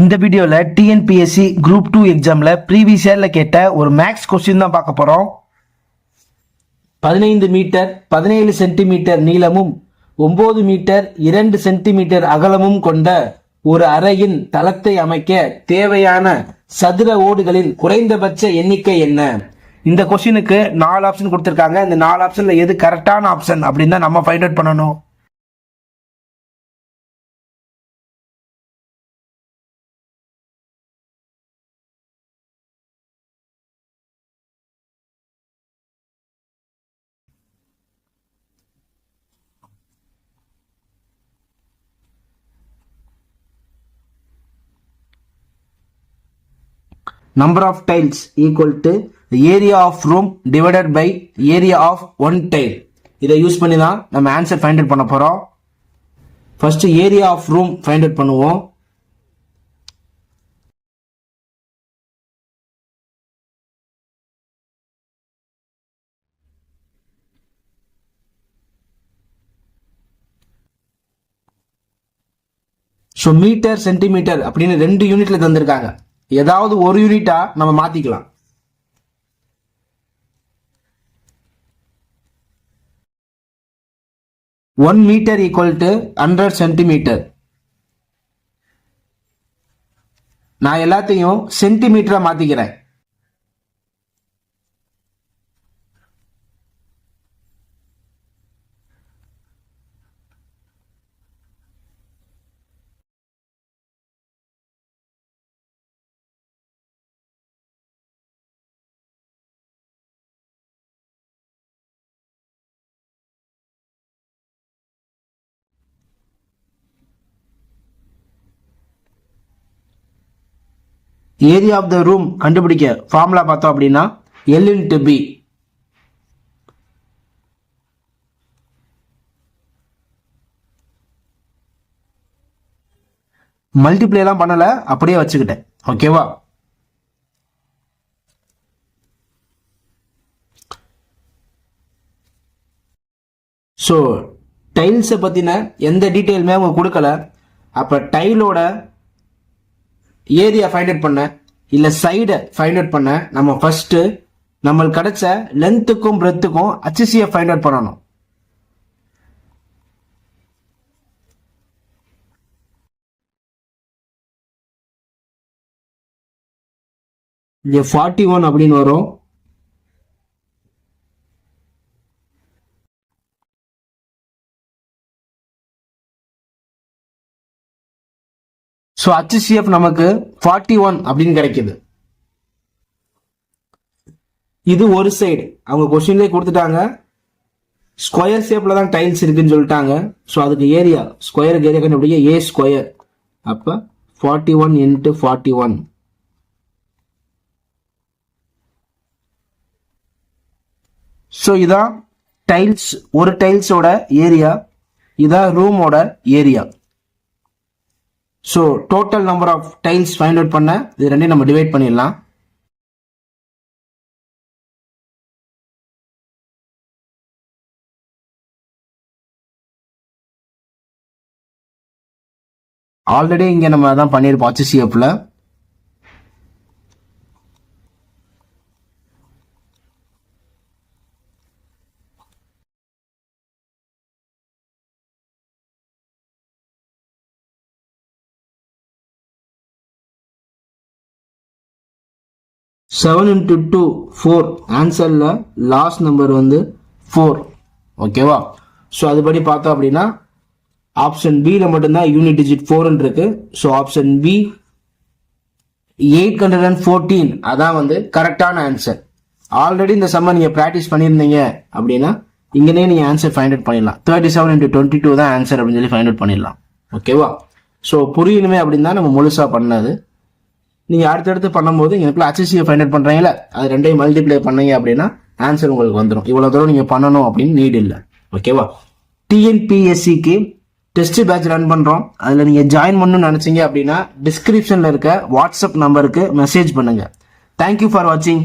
இந்த வீடியோவில் TNPSC group two எக்ஸாமில் ப்ரீவியஸ் இயரில் கேட்ட ஒரு மேக்ஸ் கொஸ்டின் தான் பார்க்க போகிறோம் பதினைந்து மீட்டர் பதினேழு சென்டிமீட்டர் நீளமும் ஒன்பது மீட்டர் இரண்டு சென்டிமீட்டர் அகலமும் கொண்ட ஒரு அறையின் தளத்தை அமைக்க தேவையான சதுர ஓடுகளின் குறைந்தபட்ச எண்ணிக்கை என்ன? இந்த கொஸ்டினுக்கு நாலு ஆப்ஷன் கொடுத்துருக்காங்க. இந்த நாலு ஆப்ஷன்ல எது கரெக்டான ஆப்ஷன் அப்படின்னு தான் நம்ம ஃபைண்ட் அவுட் பண்ணணும். Number of tiles equal to the area of room divided by area of one tile. இதை யூஸ் பண்ணி தான் நம்ம ஆன்சர் ஃபைண்ட் அவுட் பண்ண போகிறோம் first area of room find out பண்ணுவோம். ஸோ மீட்டர் சென்டிமீட்டர் அப்படின்னு ரெண்டு யூனிட்ல தந்திருக்காங்க. ஏதாவது ஒரு யூனிட்டா நம்ம மாத்திக்கலாம். One metre equal to hundred centimetre நான் எல்லாத்தையும் சென்டிமீட்டரா மாத்திக்கிறேன். ஏரியா ஆஃப் த ரூம் கண்டுபிடிக்க ஃபார்முலா பார்த்தோம் அப்படின்னா எல் இன்ட்டு பி மல்டிப்ளைலாம் பண்ணலை பண்ணல அப்படியே வச்சுக்கிட்டேன். ஓகேவா ஸோ டைல்ஸை பற்றின எந்த டீட்டெயிலுமே அவங்க கொடுக்கல. அப்போ டைலோட ஏரியா ஃபைண்ட் அவுட் பண்ணேன். இல்லை சைடை ஃபைண்ட் அவுட் பண்ண. நம்ம ஃபஸ்ட்டு நம்மளுக்கு கிடைச்ச லென்த்துக்கும் பிரெத்துக்கும் அச்சிசியை ஃபைண்ட் அவுட் பண்ணணும். இங்கே ஃபார்ட்டி ஒன் அப்படின்னு வரும். ஸோ ஹச்சிசிஎஃப் நமக்கு ஃபார்ட்டி ஒன் அப்படின்னு கிடைக்குது. இது ஒரு சைடு அவங்க கொஸ்டின்லேயே கொடுத்துட்டாங்க. ஸ்கொயர் ஷேப்பில் தான் டைல்ஸ் இருக்குன்னு சொல்லிட்டாங்க. ஸோ அதுக்கு ஏரியா ஸ்கொயருக்கு ஏரியா கண்டுபிடிக்க ஏ ஸ்கொயர் அப்போ forty one into forty one so இதான் டைல்ஸ் ஒரு டைல்ஸோட ஏரியா இதான் ரூமோட area so total number of tiles find out பண்ண இது ரெண்டையும் நம்ம டிவைட் பண்ணிடலாம். ஆல்ரெடி இங்கே நம்ம தான் பண்ணியிருப்போம் HCF-ல செவன் இன்ட்டு டூ ஃபோர் ஆன்சரில் லாஸ்ட் நம்பர் வந்து ஃபோர் ஓகேவா ஸோ அதுபடி பார்த்தோம் அப்படின்னா ஆப்ஷன் பியில் மட்டும்தான் யூனிட் டிஜிட் ஃபோர்ன்னு இருக்கு. So option B eight hundred and fourteen அதான் வந்து கரெக்டான ஆன்சர் ஆல்ரெடி இந்த சம்மர் நீங்கள் ப்ராக்டிஸ் பண்ணியிருந்தீங்க அப்படின்னா இங்கேனே நீங்கள் ஆன்சர் ஃபைண்ட் அவுட் பண்ணிடலாம். Thirty seven into twenty two தான் ஆன்சர் அப்படின்னு சொல்லி ஃபைண்ட் அவுட் பண்ணிடலாம். ஓகேவா ஸோ புரியணுமே அப்படின்னு தான் நம்ம முழுசாக பண்ணது. நீங்கள் அடுத்தடுத்து பண்ணும்போது எனக்குள்ள அச்சசியை ஃபைண்ட் அவுட் பண்ணுறீங்களா அது ரெண்டையும் மல்டிப்ளை பண்ணீங்க அப்படின்னா ஆன்சர் உங்களுக்கு வந்துடும் இவ்வளோ தூரம் நீங்கள் பண்ணணும் அப்படின்னு நீட் இல்லை. ஓகேவா டிஎன்பிஎஸ்சிக்கு டெஸ்ட் பேட்ச் ரன் பண்ணுறோம் அதில் நீங்கள் ஜாயின் பண்ணணும்னு நினச்சிங்க அப்படின்னா டிஸ்கிரிப்ஷனில் இருக்க வாட்ஸ்அப் நம்பருக்கு மெசேஜ் பண்ணுங்கள் தேங்க்யூ ஃபார் வாட்சிங்